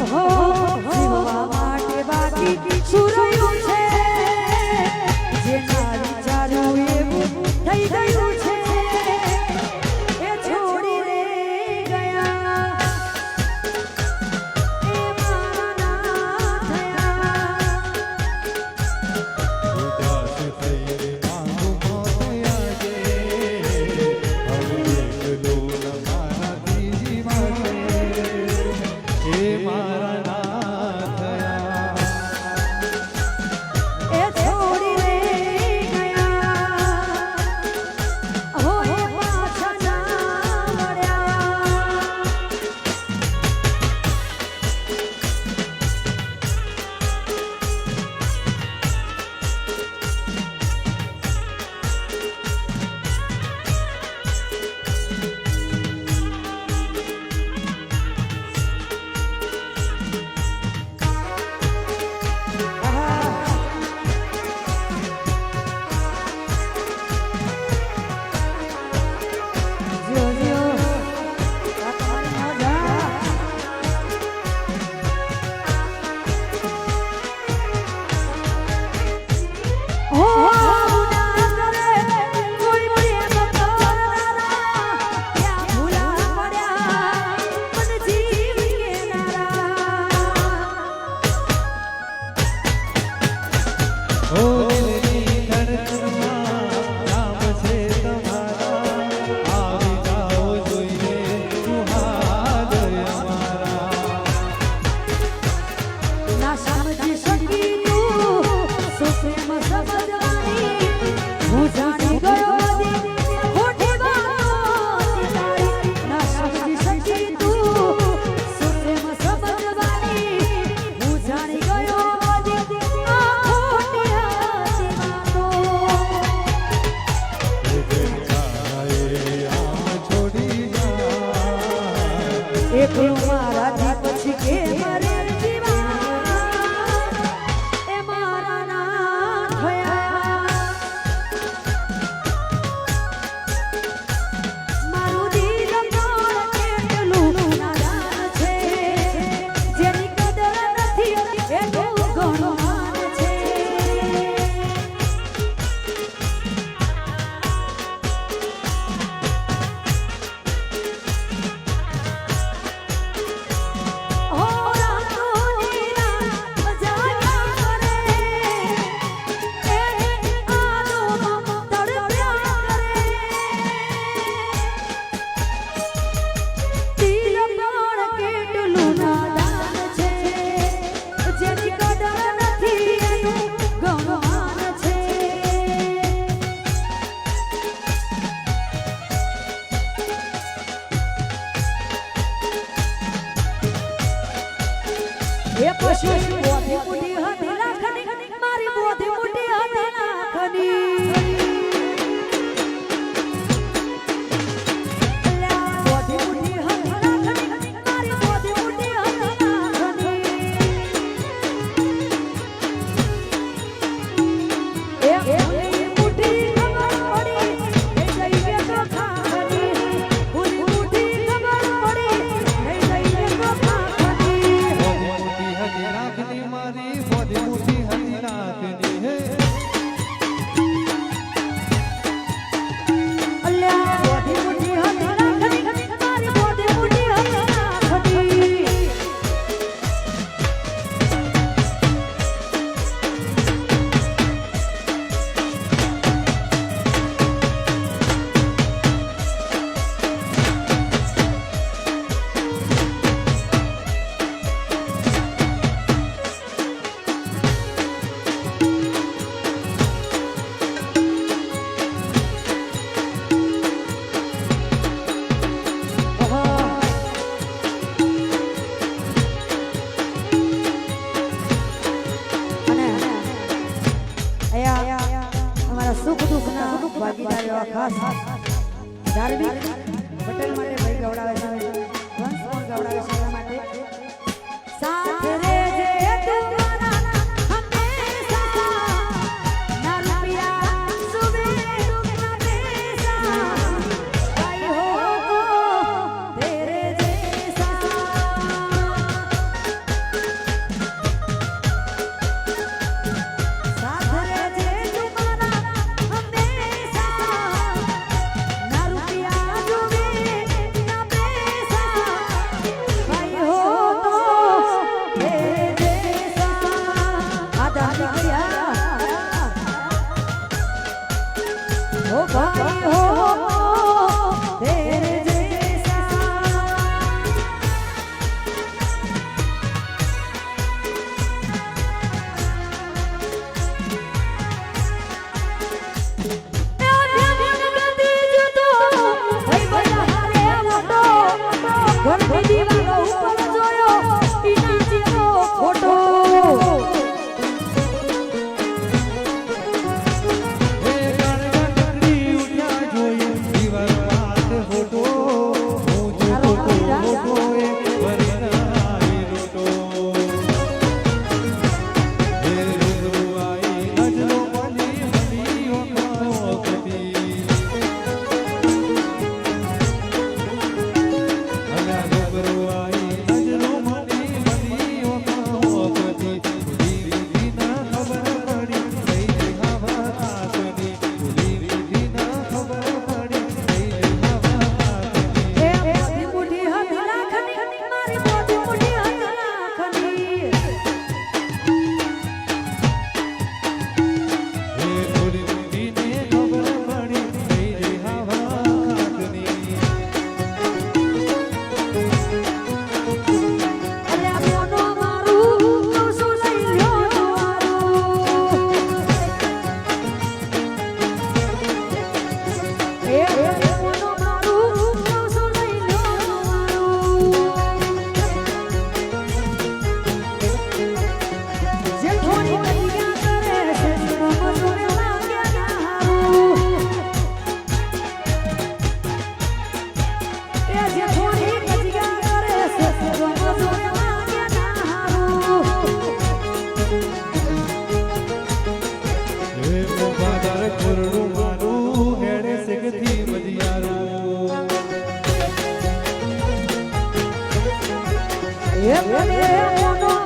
હો જીવવા માટે બાકી Yeah.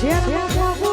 Chega,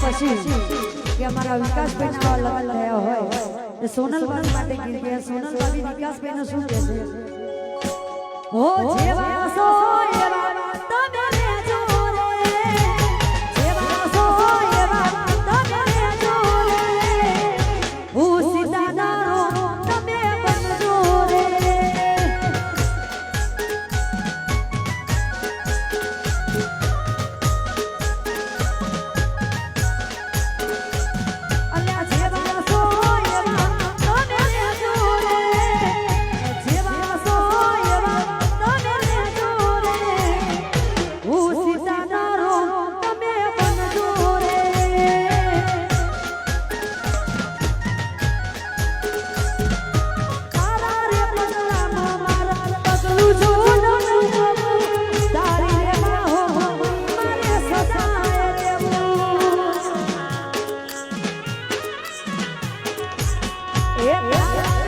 પછી કે અમારા વિકાસભાઈ ના લગ્ન થયા હોય. એ સોનલબાઈ માટે સોનલ ગયા વિકાસ વિકાસભાઈ ને શું કહે છે હો, જેવા Yeah.